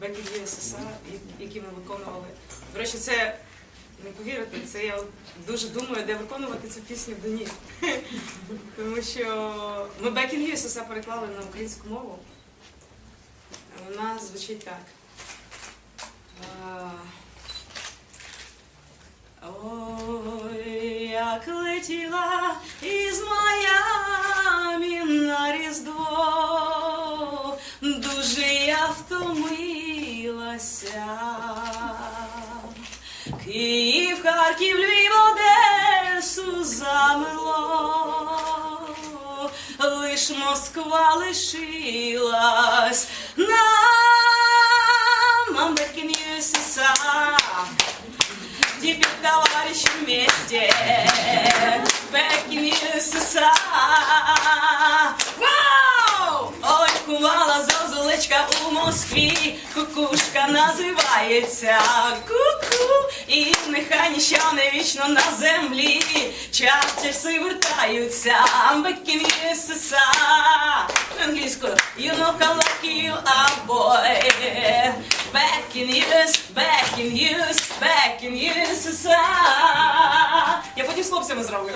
Back in які ми виконували. До речі, це не повірите, це я дуже думаю, де виконувати цю пісню до ні. Тому що ми Back in переклали на українську мову. Вона звучить так. Ой, як летіла із втомилася. Київ, Харків, Львів, Одесу замело, лиш Москва лишилась нам, in USSR. Теперь товарищи вместе Back in USSR у Москві. Кукушка називається Ку-ку І нехай ніщо вічно на землі. Часи вертаються. In USSR Англійською You know how lucky you are, boy Back in US, back in US, back in USSR Я потім з хлопцями зроблю.